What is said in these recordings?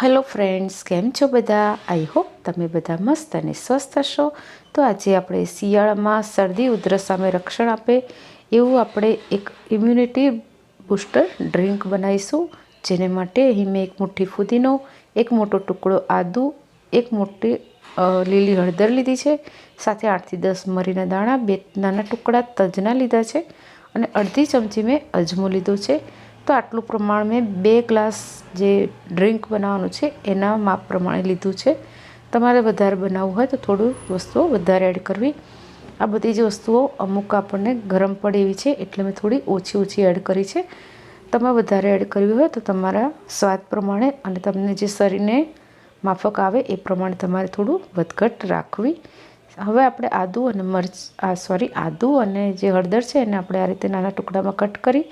Hello friends કેમ છો બધા? આઈ હોપ તમે બધા મસ્ત અને સ્વસ્થ હશો. તો આજે આપણે શિયાળામાં શરદી ઉધરસ સામે રક્ષણ આપે એવું આપણે એક ઇમ્યુનિટી બૂસ્ટર ડ્રિંક બનાવીશું, જેને માટે અહીં મેં એક મુઠ્ઠી ફુદીનો, એક મોટો ટુકડો આદુ, એક મોટી લીલી હળદર લીધી છે, સાથે આઠથી દસ મરીના દાણા, બે નાના ટુકડા તજના લીધા છે, અને અડધી ચમચી મેં અજમો લીધો છે. તો આટલું પ્રમાણ મેં બે ગ્લાસ જે ડ્રિંક બનાવવાનું છે, એના માપ પ્રમાણે લીધું છે. તમારે વધારે બનાવવું હોય તો થોડું વસ્તુઓ વધારે એડ કરવી. આ બધી જ વસ્તુઓ અમુક આપણને ગરમ પડે એવી છે, એટલે મેં થોડી ઓછી ઓછી એડ કરી છે. તમે વધારે એડ કરવી હોય તો તમારા સ્વાદ પ્રમાણે અને તમને જે શરીરને માફક આવે એ પ્રમાણે તમારે થોડું વધઘટ રાખવી. હવે આપણે આદું અને મરચ, આ સોરી આદું અને જે હળદર છે એને આપણે આ રીતે નાના ટુકડામાં કટ કરી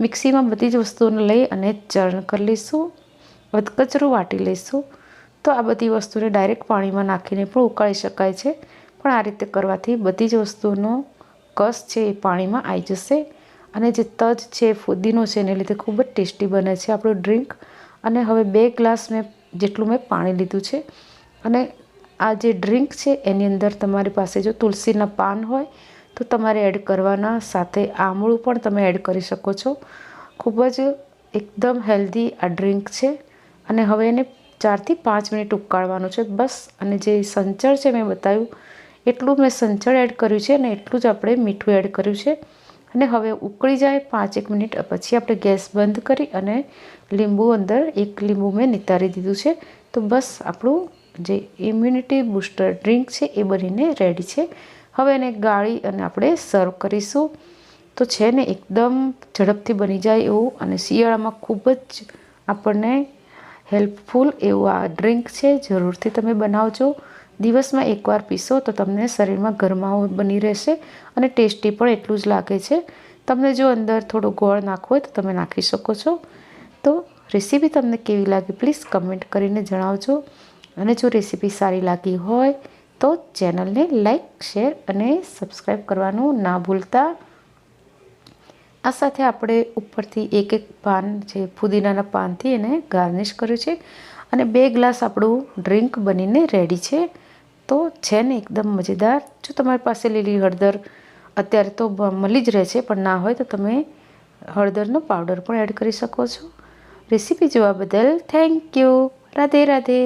મિક્સીમાં બધી જ વસ્તુઓને લઈ અને ચર્ણ કરી લઈશું વધકચરું વાટી લઈશું. તો આ બધી વસ્તુને ડાયરેક્ટ પાણીમાં નાખીને પણ ઉકાળી શકાય છે. પણ આ રીતે કરવાથી બધી જ વસ્તુનો કસ છે એ પાણીમાં આવી જશે અને જે તજ છે, ફુદીનો છે, એને લીધે ખૂબ જ ટેસ્ટી બને છે આપણું ડ્રિંક. અને હવે બે ગ્લાસ મેં જેટલું મેં પાણી લીધું છે. અને આ જે ડ્રિંક છે એની અંદર તમારી પાસે જો તુલસીના પાન હોય તો તમારે એડ કરવાના સાથે આમળું પણ તમે એડ કરી શકો છો. ખૂબ જ એકદમ હેલ્ધી આ ડ્રિંક છે. અને હવે એને ચારથી પાંચ મિનિટ ઉકાળવાનું છે. બસ, અને જે સંચળ છે મેં બતાવ્યું, એટલું મેં સંચળ એડ કર્યું છે અને એટલું જ આપણે મીઠું એડ કર્યું છે. અને હવે ઉકળી જાય પાંચ એક મિનિટ, પછી આપણે ગેસ બંધ કરી અને લીંબુ અંદર એક લીંબુ મેં નિતારી દીધું છે. તો બસ, આપણું જે ઇમ્યુનિટી બૂસ્ટર ડ્રિંક છે એ બનીને રેડી છે. હવે એને ગાળી અને આપણે સર્વ કરીશું. તો છે ને એકદમ ઝડપથી બની જાય એવું અને શિયાળામાં ખૂબ જ આપણને હેલ્પફુલ એવું આ ડ્રિંક છે. જરૂરથી તમે બનાવજો. દિવસમાં એકવાર પીશો તો તમને શરીરમાં ગરમાવો બની રહેશે અને ટેસ્ટી પણ એટલું જ લાગે છે. તમને જો અંદર થોડો ગોળ નાખવો હોય તો તમે નાખી શકો છો. તો રેસીપી તમને કેવી લાગી પ્લીઝ કમેન્ટ કરીને જણાવજો. અને જો રેસીપી સારી લાગી હોય તો ચેનલને લાઈક, શેર અને સબસ્ક્રાઈબ કરવાનું ના ભૂલતા. આ સાથે આપણે ઉપરથી એક એક પાન જે ફુદીનાના પાનથી એને ગાર્નિશ કર્યું છે અને બે ગ્લાસ આપણું ડ્રિંક બનીને રેડી છે. તો છે ને એકદમ મજેદાર. જો તમારી પાસે લીલી હળદર અત્યારે તો મળી જ રહે છે, પણ ના હોય તો તમે હળદરનો પાવડર પણ એડ કરી શકો છો. રેસીપી જોવા બદલ થેન્ક યુ. રાધે રાધે.